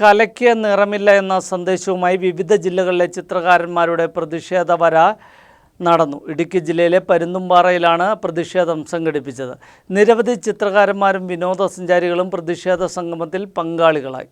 കലയ്ക്ക് നിറമില്ല എന്ന സന്ദേശവുമായി വിവിധ ജില്ലകളിലെ ചിത്രകാരന്മാരുടെ പ്രതിഷേധ വര നടന്നു. ഇടുക്കി ജില്ലയിലെ പരുന്തുംപാറയിലാണ് പ്രതിഷേധം സംഘടിപ്പിച്ചത്. നിരവധി ചിത്രകാരന്മാരും വിനോദസഞ്ചാരികളും പ്രതിഷേധ സംഗമത്തിൽ പങ്കാളികളായി.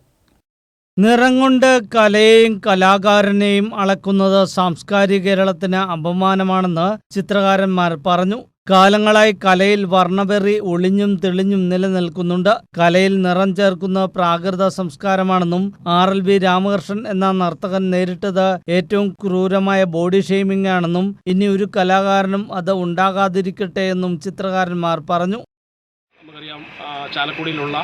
നിറം കൊണ്ട് കലയെയും കലാകാരനെയും അളക്കുന്നത് സാംസ്കാരിക കേരളത്തിന് അപമാനമാണെന്ന് ചിത്രകാരന്മാർ പറഞ്ഞു. കാലങ്ങളായി കലയിൽ വർണവെറി ഒളിഞ്ഞും തെളിഞ്ഞും നിലനിൽക്കുന്നുണ്ട്. കലയിൽ നിറം ചേർക്കുന്ന പ്രാകൃത സംസ്കാരമാണെന്നും ആർ എൽ വി രാമകൃഷ്ണൻ എന്ന നർത്തകൻ നേരിട്ടത് ഏറ്റവും ക്രൂരമായ ബോഡി ഷെയ്മിംഗ് ആണെന്നും ഇനി ഒരു കലാകാരനും അത് ഉണ്ടാകാതിരിക്കട്ടെ എന്നും ചിത്രകാരന്മാർ പറഞ്ഞു. നമുക്കറിയാം ചാലക്കുടിയിലുള്ള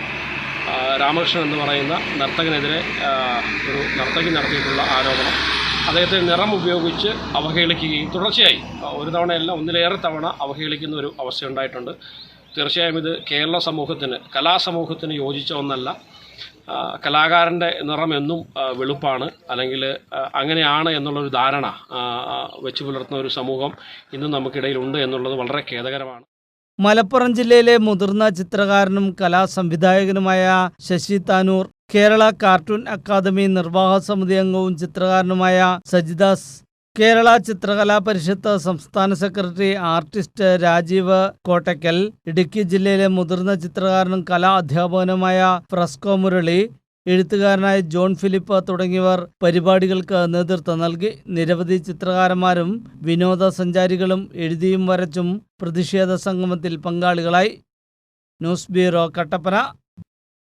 രാമകൃഷ്ണൻ എന്ന് പറയുന്ന നർത്തകനെതിരെ ഒരു നർത്തകി നടത്തിയിട്ടുള്ള ആരോപണം. അദ്ദേഹത്തെ നിറം ഉപയോഗിച്ച് അവഹേളിക്കുകയും തുടർച്ചയായി. ഒരു തവണയല്ല ഒന്നിലേറെ തവണ അവഹേളിക്കുന്ന ഒരു അവസ്ഥ ഉണ്ടായിട്ടുണ്ട്. തീർച്ചയായും ഇത് കേരള സമൂഹത്തിന് കലാസമൂഹത്തിന് യോജിച്ച ഒന്നല്ല. കലാകാരന്റെ നിറം എന്നും വെളുപ്പാണ്. അല്ലെങ്കിൽ അങ്ങനെയാണ് എന്നുള്ളൊരു ധാരണ വെച്ച് പുലർത്തുന്ന ഒരു സമൂഹം ഇന്നും നമുക്കിടയിലുണ്ട് എന്നുള്ളത് വളരെ ഖേദകരമാണ്. മലപ്പുറം ജില്ലയിലെ മുതിർന്ന ചിത്രകാരനും കലാസംവിധായകനുമായ ശശി താനൂർ കേരള കാർട്ടൂൺ അക്കാദമി നിർവാഹക സമിതി അംഗവും ചിത്രകാരനുമായ സജിദാസ് കേരള ചിത്രകലാ പരിഷത്ത് സംസ്ഥാന സെക്രട്ടറി ആർട്ടിസ്റ്റ് രാജീവ് കോട്ടയ്ക്കൽ ഇടുക്കി ജില്ലയിലെ മുതിർന്ന ചിത്രകാരനും കലാ അധ്യാപകനുമായ ഫ്രസ്കോ മുരളി എഴുത്തുകാരനായ ജോൺ ഫിലിപ്പ് തുടങ്ങിയവർ പരിപാടികൾക്ക് നേതൃത്വം നൽകി. നിരവധി ചിത്രകാരന്മാരും വിനോദസഞ്ചാരികളും എഴുതിയും വരച്ചും പ്രതിഷേധ സംഗമത്തിൽ പങ്കാളികളായി. News bureau Kattappana.